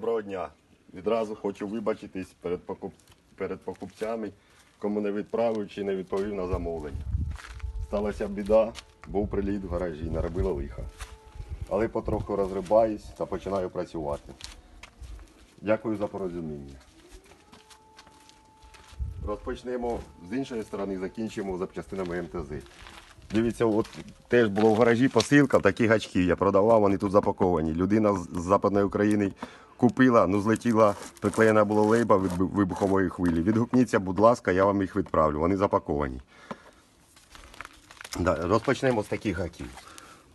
Доброго дня. Відразу хочу вибачитись перед, покуп... перед покупцями, кому не відправив чи не відповів на замовлення. Сталася біда, був приліт в гаражі, наробило лиха. Але потроху розрибаюсь та починаю працювати. Дякую за порозуміння. Розпочнемо з іншої сторони, закінчимо запчастинами МТЗ. Дивіться, от теж було в гаражі посилка, такі гачки я продавав, вони тут запаковані. Людина з Западної України купила, ну злетіла, приклеєна була лейба від вибухової хвилі. Відгукніться, будь ласка, я вам їх відправлю. Вони запаковані. Да, розпочнемо з таких гаків.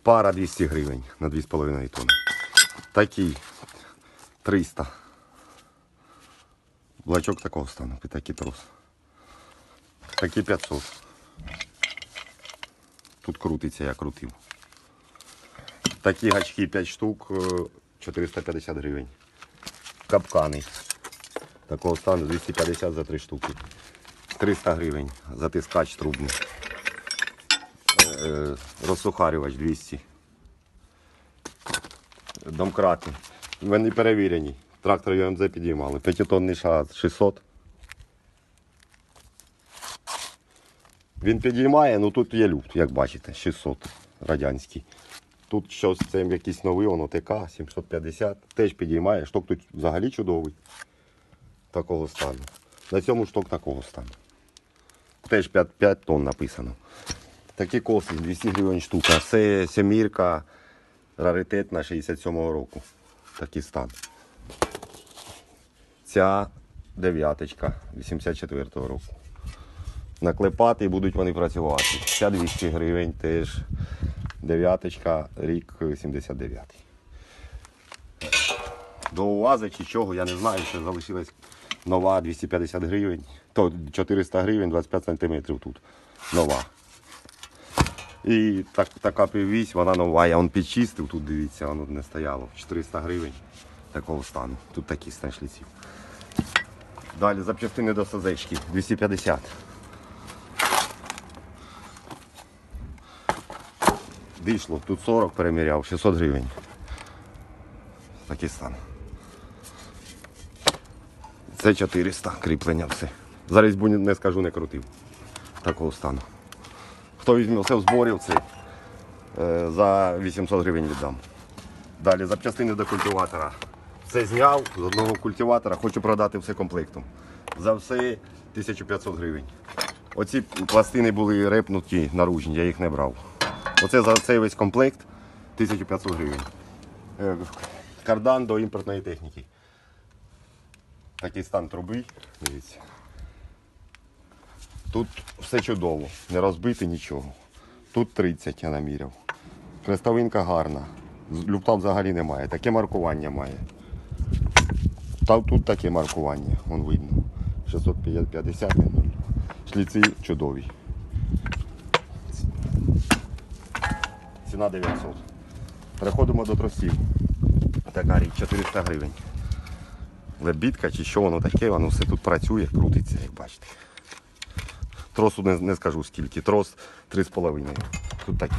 Пара 200 гривень на 2,5 тонни. Такі 300. Блачок такого стану, такий трос. Такі 500. Тут крутиться, я крутив. Такі гачки 5 штук, е, 450 гривень. Капкани. Такого стану 250 за 3 штуки. 300 гривень. Затискач трубний. Е, Розсухарювач 200. Домкрати. Вони перевірені. Трактор ЮМЗ підіймали. П'ятитонний шагат 600. Він підіймає, ну тут є люфт, як бачите, 600 радянський. Тут щось це якийсь новий, воно ТК 750. Теж підіймає. Шток тут взагалі чудовий. Такого стану. На цьому шток такого стану. Теж 5, 5 тонн написано. Такі коси 200 гривень штука. Це семірка раритетна 67-го року. Такий стан. Ця дев'яточка 84-го року. Наклепати і будуть вони працювати. Ця 200 гривень теж дев'яточка, рік 79. До УАЗа чи чого, я не знаю, що залишилась нова 250 гривень. То 400 гривень, 25 сантиметрів тут. Нова. І так, така піввісь, вона нова. Я он підчистив, тут дивіться, воно не стояло. 400 гривень такого стану. Тут такі стан шліців. Далі запчастини до сазечки 250. Дійшло, тут 40 переміряв, 600 гривень. Такий стан. Це 400 кріплення все. Зараз бо не скажу, не крутив. Такого стану. Хто візьме все в зборі, це е, за 800 гривень віддам. Далі запчастини до культиватора. Все зняв з одного культиватора, хочу продати все комплектом. За все 1500 гривень. Оці пластини були репнуті наружні, я їх не брав. Оце за цей весь комплект 1500 гривень. Е, Кардан до імпортної техніки. Такий стан труби. Дивіться. Тут все чудово, не розбити нічого. Тут 30 я наміряв. Крестовинка гарна. Люфта взагалі немає. Таке маркування має. Та тут таке маркування, вон видно. 650 0. Шліці чудові. Ціна 900. Переходимо до тросів. Така річ 400 гривень. Лебідка чи що воно таке, воно все тут працює, крутиться, як бачите. Тросу не, не скажу скільки. Трос 3,5. Тут такі.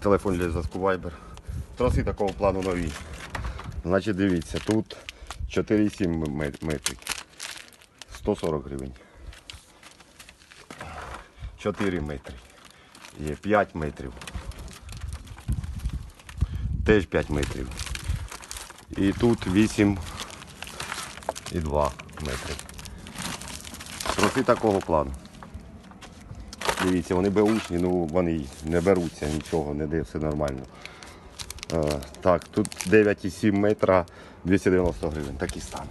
Телефон для зв'язку Viber. Троси такого плану нові. Значить, дивіться, тут 4,7 метрів. 140 гривень. 4 метри. Є 5 метрів. Теж 5 метрів. І тут 8 і 2 метри. Троси такого плану. Дивіться, вони беушні, ну вони не беруться нічого, не де все нормально. Е, так, тут 9,7 метра 290 гривень. Такий стан.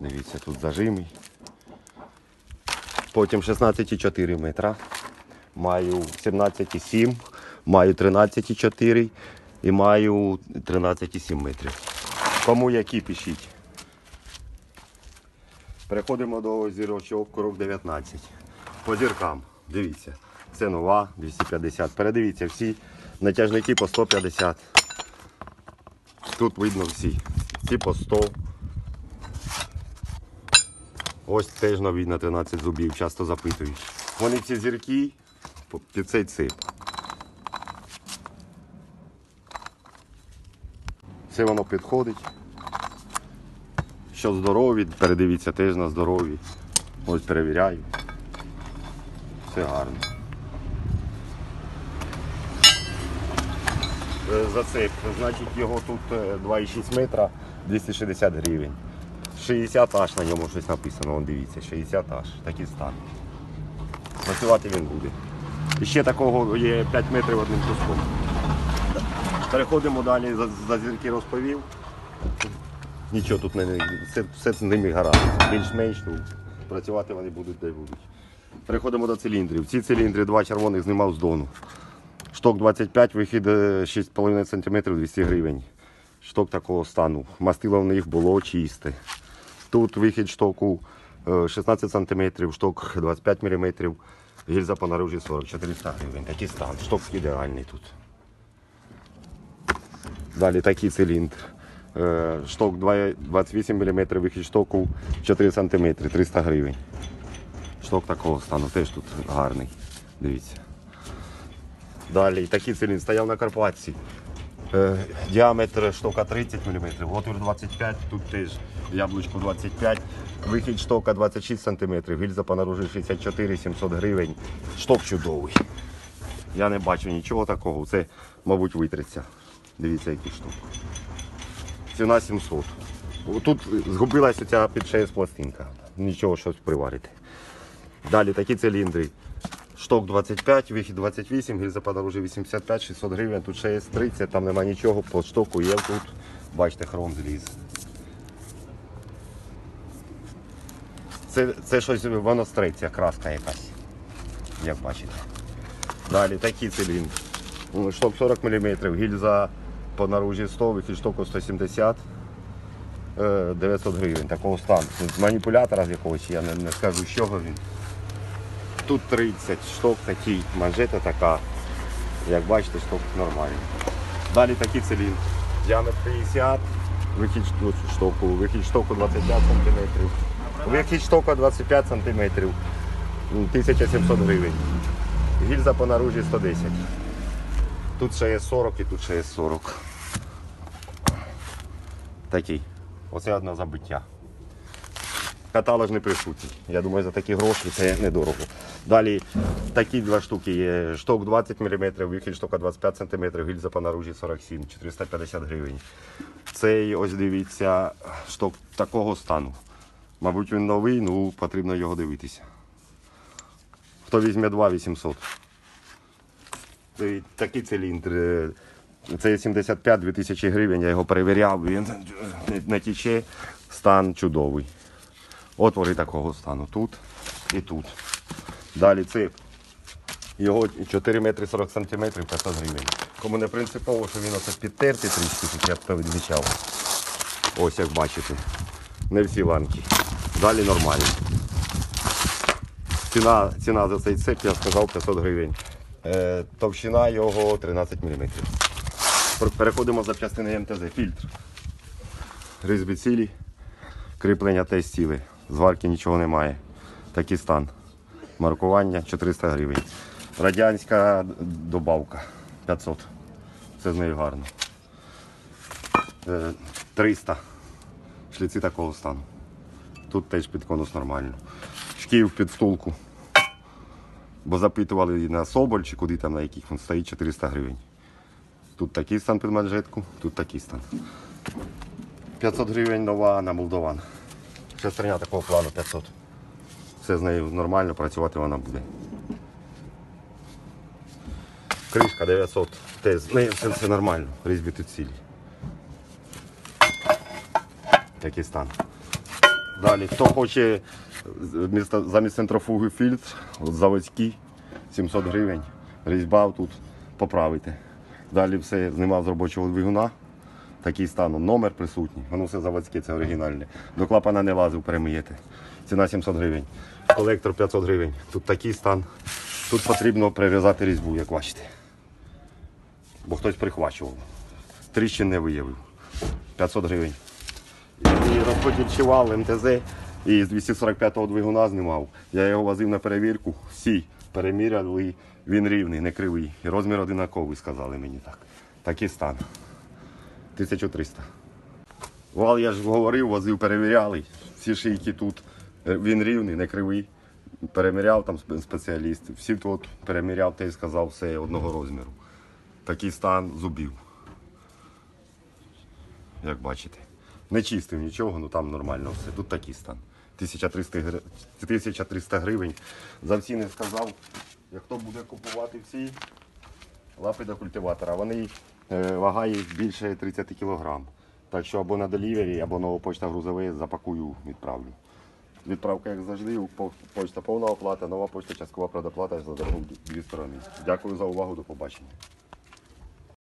Дивіться, тут зажимий. Потім 16,4 метра. Маю 17,7, маю 13,4 і маю 13,7 метрів. Кому які пишіть. Переходимо до зірочок крок 19. По зіркам. Дивіться. Це нова 250. Передивіться, всі натяжники по 150. Тут видно всі. Ці по 100. Ось теж нові на 13 зубів, часто запитують. Вони ці зірки під цей цип. Все воно підходить. Що здорові, передивіться теж на здорові. Ось перевіряю. Все гарно. Е, Зацеп, значить його тут е, 2,6 метра, 260 гривень. 60 аж на ньому щось написано, вон дивіться, 60 аж, такий стан. Працювати він буде. І ще такого є 5 метрів одним куском. Переходимо далі, за, за зірки розповів. Нічого тут не все, все з ними гаразд. Більш-менш ну, працювати вони будуть де будуть. Переходимо до циліндрів. Ці циліндри два червоних знімав з дону. Шток 25, вихід е, 6,5 см 200 гривень. Шток такого стану. Мастило в них було чисте. Тут вихід штоку е, 16 см, шток 25 мм, гільза по наружі 40, 400 гривень. Такий стан. Шток ідеальний тут. Далі такий циліндр. Е, Шток 28 мм, вихід штоку 4 см, 300 гривень. Шток такого стану теж тут гарний. Дивіться. Далі такий циліндр стояв на Карпатці. Е, Діаметр штока 30 мм, отвір 25, тут теж яблучко 25, вихід штока 26 см, гільза по наружі 64 700 гривень. Шток чудовий. Я не бачу нічого такого. Це, мабуть, витриться. Дивіться, який шток. Ціна 700. Тут згубилася ця під шею пластинка. Нічого щось приварити. Далі такі циліндри. Шток 25, вихід 28, гільза по дорожі 85, 600 гривень, тут ще є 30, там нема нічого, по штоку є тут. Бачите, хром зліз. Це, це щось воно стреться, краска якась. Як бачите. Далі такий циліндр. Ну, Шток 40 мм, гільза по наружі 100, вихід штоку 170. е, 900 гривень, такого стану. З маніпулятора якогось, я не, не скажу, з чого він. Тут 30 шток такий, манжета така. Як бачите, шток нормальний. Далі такий циліндр. Діаметр 50, вихід штоку, вихід штоку 25 см. Вихід штоку 25 см. 1700 гривень. Гільза по наружі 110. Тут ще є 40 і тут ще є 40. Такий. Оце одне забиття. Каталог не присутній. Я думаю, за такі гроші це недорого. Далі такі два штуки є. Шток 20 мм, вихід штока 25 см, гільза по наружі 47, 450 гривень. Цей, ось дивіться, шток такого стану. Мабуть, він новий, ну потрібно його дивитися. Хто візьме 2 800. Цей Такий циліндр. Це 75 2000 гривень, я його перевіряв, він не- тіче, стан чудовий. Отвори такого стану тут і тут. Далі цеп. Його 4 метри 40 сантиметрів 500 гривень. Кому не принципово, що він оце підтертий трішки, тут я б то відмічав. Ось як бачите. Не всі ланки. Далі нормально. Ціна, ціна за цей цеп, я сказав, 500 гривень. Е, товщина його 13 мм. Переходимо за частини МТЗ. Фільтр. Різьби цілі, кріплення теж ціле. Зварки нічого немає. Такий стан. Маркування 400 гривень. Радянська добавка 500. Це з нею гарно. Е, 300. Шліці такого стану. Тут теж під конус нормально. Шків під стулку. Бо запитували і на Соболь чи куди там на яких він стоїть 400 гривень. Тут такий стан під манжетку, тут такий стан. 500 гривень нова на Молдован. Шестерня такого плану 500. Все з нею нормально, працювати вона буде. Кришка 900. Те, з нею все, все нормально. Різьби тут цілі. Такий стан. Далі, хто хоче замість центрофуги фільтр, заводський, 700 гривень. Різьба тут поправити. Далі все знімав з робочого двигуна. Такий стан, номер присутній. Воно все заводське, це оригінальне. До клапана не лазив, перемиєте. Ціна 700 гривень. Колектор 500 гривень. Тут такий стан. Тут потрібно перев'язати різьбу, як бачите. Бо хтось прихвачував. Тріщин не виявив. 500 гривень. І розподільчував МТЗ і з 245-го двигуна знімав. Я його возив на перевірку. Всі переміряли, він рівний, не кривий. І розмір одинаковий, сказали мені так. Такий стан. 1300. Вал, я ж говорив, возив, перевіряли. Всі шийки тут. Е, Він рівний, не кривий. Переміряв там спе- спеціаліст. Всі тут переміряв та й сказав все одного розміру. Такий стан зубів. Як бачите. Не чистив нічого, ну там нормально все. Тут такий стан. 1300, гри- 1300 гривень. За всі не сказав. Як хто буде купувати всі лапи до культиватора, вони е, вага більше 30 кг. Так що або на делівері, або нова почта грузовий запакую, відправлю. Відправка, як завжди, почта повна оплата, нова почта, часткова предоплата за дорогу дві сторони. Дякую за увагу, до побачення.